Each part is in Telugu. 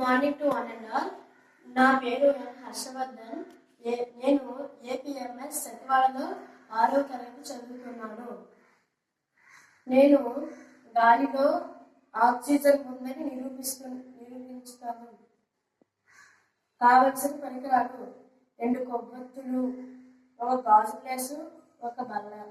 Morning to one and all నా పేరు హర్షవర్ధన్. ఏ- నేను ఏపీఎంఎస్ సచివాలయంలో ఆరో తరగతి చదువుతున్నాను. నేను గాలిలో ఆక్సిజన్ ఉందని నిరూపిస్తు నిరూపించుతాను. కావలసిన పరికరాలు రెండు కొవ్వొత్తులు ఒక గాజు గ్లాసు ఒక బల్ల.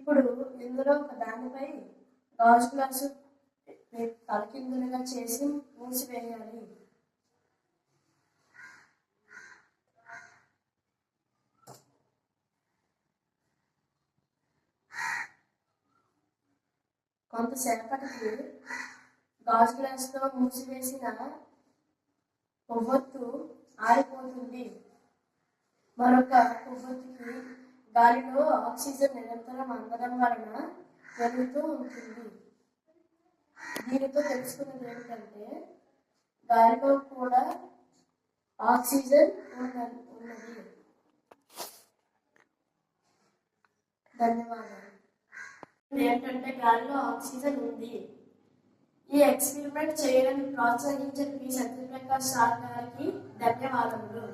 ఇప్పుడు ఇందులో ఒక దానిపై గాజు గ్లాసు తలకిందులుగా చేసి మూసివేయాలి. కొంతసేపటికి గాజు గ్లాసుతో మూసివేసిన కొవ్వొత్తు ఆరిపోతుంది. మరొక కొవ్వొత్తుకి గాలిలో ఆక్సిజన్ నిరంతరం అందడం వలన పెరుగుతూ ఉంటుంది. దీనితో తెలుసుకున్నది ఏమిటంటే గాలిలో కూడా ఆక్సిజన్ ఉన్న ఉన్నది. ధన్యవాదాలు. ఏంటంటే గాలిలో ఆక్సిజన్ ఉంది. ఈ ఎక్స్పెరిమెంట్ చేయడానికి ప్రోత్సహించిన మీ సత్యప్రకాష్ సార్ గారికి ధన్యవాదములు.